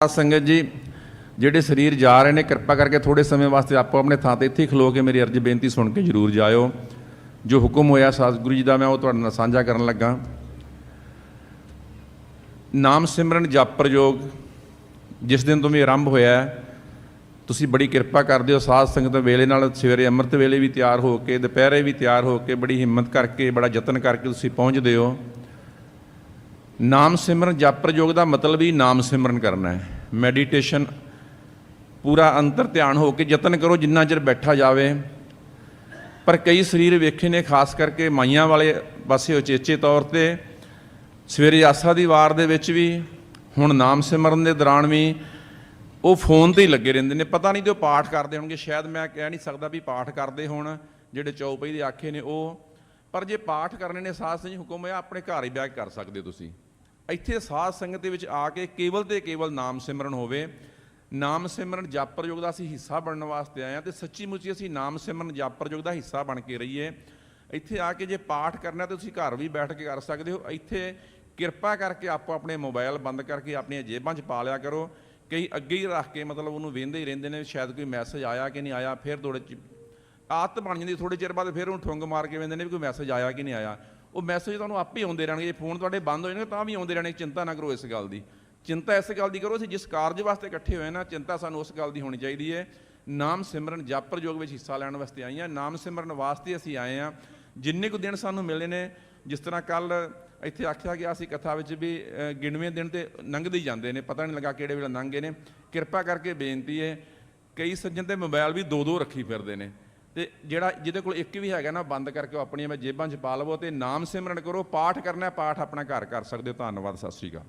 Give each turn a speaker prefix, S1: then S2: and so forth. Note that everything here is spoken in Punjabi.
S1: ਸਾਧ ਸੰਗਤ ਜੀ, ਜਿਹੜੇ ਸਰੀਰ ਜਾ ਰਹੇ ਨੇ, ਕਿਰਪਾ ਕਰਕੇ ਥੋੜੇ ਸਮੇਂ ਵਾਸਤੇ ਆਪੋ ਆਪਣੇ ਥਾਂ ਤੇ ਇੱਥੇ ਹੀ ਖਲੋ ਕੇ ਮੇਰੀ ਅਰਜ਼ ਬੇਨਤੀ ਸੁਣ ਕੇ ਜਰੂਰ ਜਾਇਓ। ਜੋ ਹੁਕਮ ਹੋਇਆ ਸਤਿਗੁਰੂ ਜੀ ਦਾ, ਮੈਂ ਉਹ ਤੁਹਾਡੇ ਨਾਲ ਸਾਂਝਾ ਕਰਨ ਲੱਗਾ। ਨਾਮ ਸਿਮਰਨ ਜਪ ਪ੍ਰਯੋਗ, ਜਿਸ ਦਿਨ ਤੋਂ ਵੀ ਆਰੰਭ ਹੋਇਆ ਤੁਸੀਂ ਬੜੀ ਕਿਰਪਾ ਕਰਦੇ ਹੋ। ਸਾਧ ਸੰਗਤ ਵੇਲੇ ਨਾਲ ਸਵੇਰੇ ਅੰਮ੍ਰਿਤ ਵੇਲੇ ਵੀ ਤਿਆਰ ਹੋ ਕੇ, ਦੁਪਹਿਰੇ ਵੀ ਤਿਆਰ ਹੋ ਕੇ, ਬੜੀ ਹਿੰਮਤ ਕਰਕੇ, ਬੜਾ ਯਤਨ ਕਰਕੇ ਤੁਸੀਂ ਪਹੁੰਚਦੇ ਹੋ। ਨਾਮ ਸਿਮਰਨ, ਜਪ ਪ੍ਰਯੋਗ ਦਾ ਮਤਲਬ ਹੀ ਨਾਮ ਸਿਮਰਨ ਕਰਨਾ ਹੈ। ਮੈਡੀਟੇਸ਼ਨ ਪੂਰਾ ਅੰਤਰ ਧਿਆਨ ਹੋ ਕੇ ਯਤਨ ਕਰੋ, ਜਿੰਨਾ ਚਿਰ ਬੈਠਾ ਜਾਵੇ। ਪਰ ਕਈ ਸਰੀਰ ਵੇਖੇ ਨੇ, ਖਾਸ ਕਰਕੇ ਮਾਈਆਂ ਵਾਲੇ ਪਾਸੇ ਉਚੇਚੇ ਤੌਰ ਤੇ। ਸਵੇਰੇ ਆਸਾ ਦੀ ਵਾਰ ਦੇ ਵਿੱਚ ਵੀ, ਹੁਣ ਨਾਮ ਸਿਮਰਨ ਦੇ ਦੌਰਾਨ ਵੀ ਉਹ ਫੋਨ ਤੇ ਹੀ ਲੱਗੇ ਰਹਿੰਦੇ ਨੇ। ਪਤਾ ਨਹੀਂ ਤੇ ਉਹ ਪਾਠ ਕਰਦੇ ਹੋਣਗੇ, ਸ਼ਾਇਦ ਮੈਂ ਕਹਿ ਨਹੀਂ ਸਕਦਾ ਵੀ ਪਾਠ ਕਰਦੇ ਹੋਣ, ਜਿਹੜੇ ਚੌਪਈ ਦੇ ਆਖੇ ਨੇ ਉਹ। ਪਰ ਜੇ ਪਾਠ ਕਰਨੇ ਨੇ, ਸਾਧ ਸੰਗਤ ਹੁਕਮ ਹੈ, ਆਪਣੇ ਘਰ ਹੀ ਬੈਠ ਕੇ ਕਰ ਸਕਦੇ ਹੋ ਤੁਸੀਂ। ਇੱਥੇ ਸਾਧ ਸੰਗਤ ਦੇ ਵਿੱਚ ਆ ਕੇ ਕੇਵਲ ਤੇ ਕੇਵਲ ਨਾਮ ਸਿਮਰਨ ਹੋਵੇ। ਨਾਮ ਸਿਮਰਨ ਜਪ ਪ੍ਰਯੋਗ ਦਾ ਅਸੀਂ ਹਿੱਸਾ ਬਣਨ ਵਾਸਤੇ ਆਏ ਹਾਂ ਤੇ ਸੱਚੀ ਮੁੱਚੀ ਅਸੀਂ ਨਾਮ ਸਿਮਰਨ ਜਪ ਪ੍ਰਯੋਗ ਦਾ ਹਿੱਸਾ ਬਣ ਕੇ ਰਹੀਏ। ਇੱਥੇ ਆ ਕੇ ਜੇ ਪਾਠ ਕਰਨਾ ਤੇ ਤੁਸੀਂ ਘਰ ਵੀ ਬੈਠ ਕੇ ਕਰ ਸਕਦੇ ਹੋ। ਇੱਥੇ ਕਿਰਪਾ ਕਰਕੇ ਆਪੋ ਆਪਣੇ ਮੋਬਾਈਲ ਬੰਦ ਕਰਕੇ ਆਪਣੀਆਂ ਜੇਬਾਂ 'ਚ ਪਾ ਲਿਆ ਕਰੋ। ਕਈ ਅੱਗੇ ਹੀ ਰੱਖ ਕੇ ਮਤਲਬ ਉਹਨੂੰ ਵੇਂਦੇ ਹੀ ਰਹਿੰਦੇ ਨੇ, ਸ਼ਾਇਦ ਕੋਈ ਮੈਸੇਜ ਆਇਆ ਕਿ ਨਹੀਂ ਆਇਆ, ਫਿਰ ਥੋੜੇ ਆਦਤ ਬਣ ਜਾਂਦੀ ਥੋੜੇ ਚਿਰ ਬਾਅਦ ਫਿਰ ਉਹਨੂੰ ਠੁੰਗ ਮਾਰ ਕੇ ਵੇਂਦੇ ਨੇ ਵੀ ਕੋਈ ਮੈਸੇਜ ਆਇਆ ਕਿ ਨਹੀਂ ਆਇਆ। ਉਹ ਮੈਸੇਜ ਤੁਹਾਨੂੰ ਆਪੇ ਆਉਂਦੇ ਰਹਿਣਗੇ, ਜੇ ਫੋਨ ਤੁਹਾਡੇ ਬੰਦ ਹੋ ਜਾਣਗੇ ਤਾਂ ਵੀ ਆਉਂਦੇ ਰਹਿਣੇ, ਚਿੰਤਾ ਨਾ ਕਰੋ ਇਸ ਗੱਲ ਦੀ। ਚਿੰਤਾ ਇਸ ਗੱਲ ਦੀ ਕਰੋ, ਅਸੀਂ ਜਿਸ ਕਾਰਜ ਵਾਸਤੇ ਇਕੱਠੇ ਹੋਏ ਨਾ, ਚਿੰਤਾ ਸਾਨੂੰ ਉਸ ਗੱਲ ਦੀ ਹੋਣੀ ਚਾਹੀਦੀ ਹੈ। ਨਾਮ ਸਿਮਰਨ ਜਪ ਪ੍ਰਯੋਗ ਵਿੱਚ ਹਿੱਸਾ ਲੈਣ ਵਾਸਤੇ ਆਏ ਹਾਂ। ਨਾਮ ਸਿਮਰਨ ਵਾਸਤੇ ਅਸੀਂ ਆਏ ਹਾਂ। ਜਿੰਨੇ ਕੁ ਦਿਨ ਸਾਨੂੰ ਮਿਲੇ ਨੇ, ਜਿਸ ਤਰ੍ਹਾਂ ਕੱਲ ਇੱਥੇ ਆਖਿਆ ਗਿਆ ਸੀ ਕਥਾ ਵਿੱਚ ਵੀ ਗਿਣਵੇਂ ਦਿਨ ਤੇ ਲੰਘਦੇ ਹੀ ਜਾਂਦੇ ਨੇ, ਪਤਾ ਨਹੀਂ ਲੱਗਾ ਕਿਹੜੇ ਵੇਲੇ ਲੰਘ ਗਏ ਨੇ। ਕਿਰਪਾ ਕਰਕੇ ਬੇਨਤੀ ਹੈ, ਕਈ ਸੱਜਣ ਤੇ ਮੋਬਾਈਲ ਵੀ ਦੋ ਦੋ ਰੱਖੀ ਫਿਰਦੇ ਨੇ। ਤੇ ਜਿਹੜਾ, ਜਿਹਦੇ ਕੋਲ ਇੱਕ ਵੀ ਹੈਗਾ ਨਾ, ਬੰਦ ਕਰਕੇ ਉਹ ਆਪਣੀਆਂ ਮੈਂ ਜੇਬਾਂ 'ਚ ਪਾ ਲਵੋ ਤੇ ਨਾਮ ਸਿਮਰਨ ਕਰੋ, ਪਾਠ ਕਰਨਾ ਪਾਠ ਆਪਣਾ ਘਰ ਕਰ ਸਕਦੇ ਹੋ। ਧੰਨਵਾਦ, ਸਤਿ ਸ਼੍ਰੀ ਅਕਾਲ।